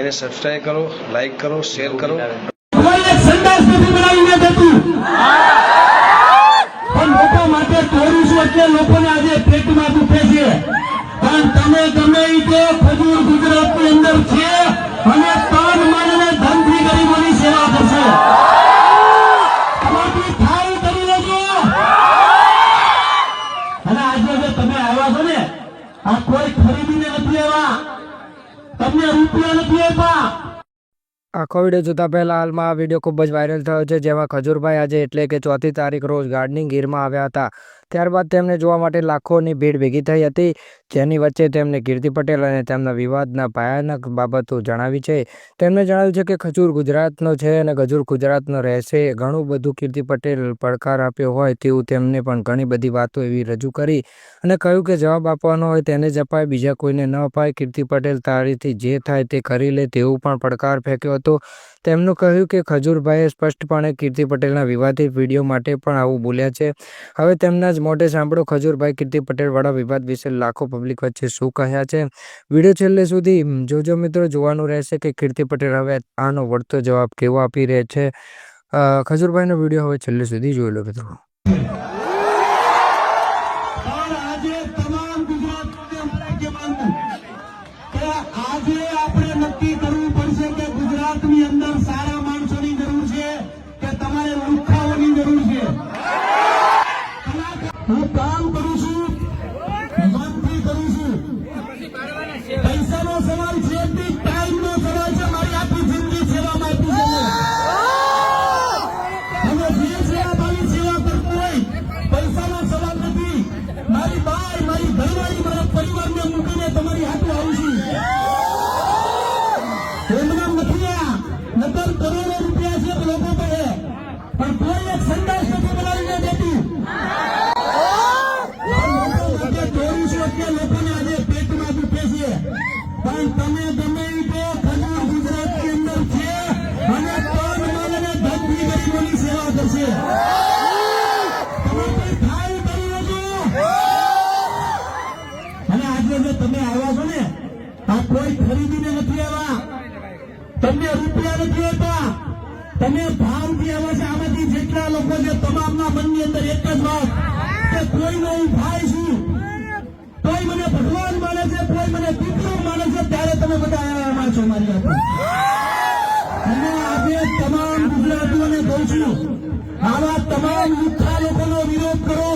એને સબસ્ક્રાઇબ કરો લાઈક કરો શેર કરો. પણ લોકો માટે તોડું છું એટલે લોકોને આજે પેટમાં દુખે છે. પણ તમે ગમે ઈ ખજૂર ગુજરાતની અંદર છે અને તન મન અને ધનથી ગરીબોની સેવા કરશે. તમારાથી થાય કરી લેજો. અને આજે જે તમે આવ્યા છો ને, આ કોઈ ખરીદીને નથી આવ્યા. તમને રૂપિયા નથી આપ્યા આખો વીડિયો જોતા પહેલા હાલમાં આ વીડિયો ખૂબ જ વાયરલ થયો છે, જેમાં ખજૂરભાઈ આજે એટલે કે ચોથી તારીખ રોજ ગાર્ડનિંગ ગીરમાં આવ્યા હતા. ત્યારબાદ તેમને જોવા માટે લાખોની ભીડ ભેગી થઈ હતી, જેની વચ્ચે તેમને કીર્તિ પટેલ અને તેમના વિવાદના ભયાનક બાબતો જણાવી છે. તેમણે જણાવ્યું છે કે ખજૂર ગુજરાતનો છે અને ખજૂર ગુજરાતનો રહેશે. ઘણું બધું કીર્તિ પટેલ પડકાર આપ્યો હોય તેવું તેમને પણ ઘણી બધી વાતો એવી રજૂ કરી અને કહ્યું કે જવાબ આપવાનો હોય તેને જ અપાય, બીજા કોઈને ન અપાય. કીર્તિ પટેલ તારીથી જે થાય તે કરી લે તેવું પણ પડકાર ફેંક્યો હતો. તેમનું કહ્યું કે ખજૂરભાઈએ સ્પષ્ટપણે કીર્તિ પટેલના વિવાદિત વીડિયો માટે પણ આવું બોલ્યા છે. હવે તેમના જ મોઢે સાંભળો ખજૂરભાઈ કીર્તિ પટેલવાળા વિવાદ વિશે લાખો પબ્લિક વચ્ચે શું કહ્યા છે? વીડિયો છેલ્લે સુધી જોજો મિત્રો, જોવાનું રહેશે કે કીર્તિ પટેલ હવે આનો વળતો જવાબ કેવો આપી રહે છે? ખજૂરભાઈનો વીડિયો હવે છેલ્લે સુધી જોઈ લો મિત્રો. સારા છું પૈસાનો સવાલ છે ટાઈમનો સવાલ છે, મારી આખી જિંદગી સેવામાં આપી છે. અને જે સેવા મારી સેવા કરતું હોય, પૈસાનો સવાલ નથી. મારી બાઈ, મારી ઘરવાળી મારા પરિવારને મૂકીને તમારી હાથું આવું છું. એમને એમ નથી આ નકર કરોડો રૂપિયા છે લોકો પાસે. પણ કોઈ એક સંદાસ તમે ગમે ઈ તો ખજૂર ગુજરાતની અંદર છે અને આજે જે તમે આવ્યા છો ને આ કોઈ ખરીદીને નથી આવ્યા. તમને રૂપિયા નથી આપ્યા તમે ભાવથી આવ્યા છે. આમાંથી જેટલા લોકો છે, તમામના મનની અંદર એક જ વાત. તમે બધા આવ્યા છો મારી હાથે અને આજે તમામ ગુજરાતીઓને કહું છું, આવા તમામ લુખ્ખા લોકોનો વિરોધ કરો.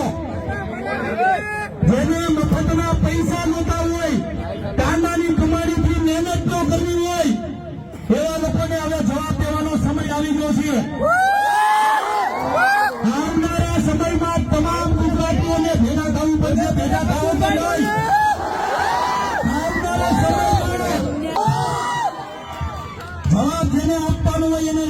જેને મફતના પૈસા નહોતા હોય કાંદાની કમાણીથી મહેનત ન કરવી હોય, એવા લોકોને હવે જવાબ દેવાનો સમય આવી ગયો છે. આવનારા સમયમાં તમામ ગુજરાતીઓને ભેગા થવું પડશે, ભેગા થવું કે જવાબ જેને આપવાનો હોય એને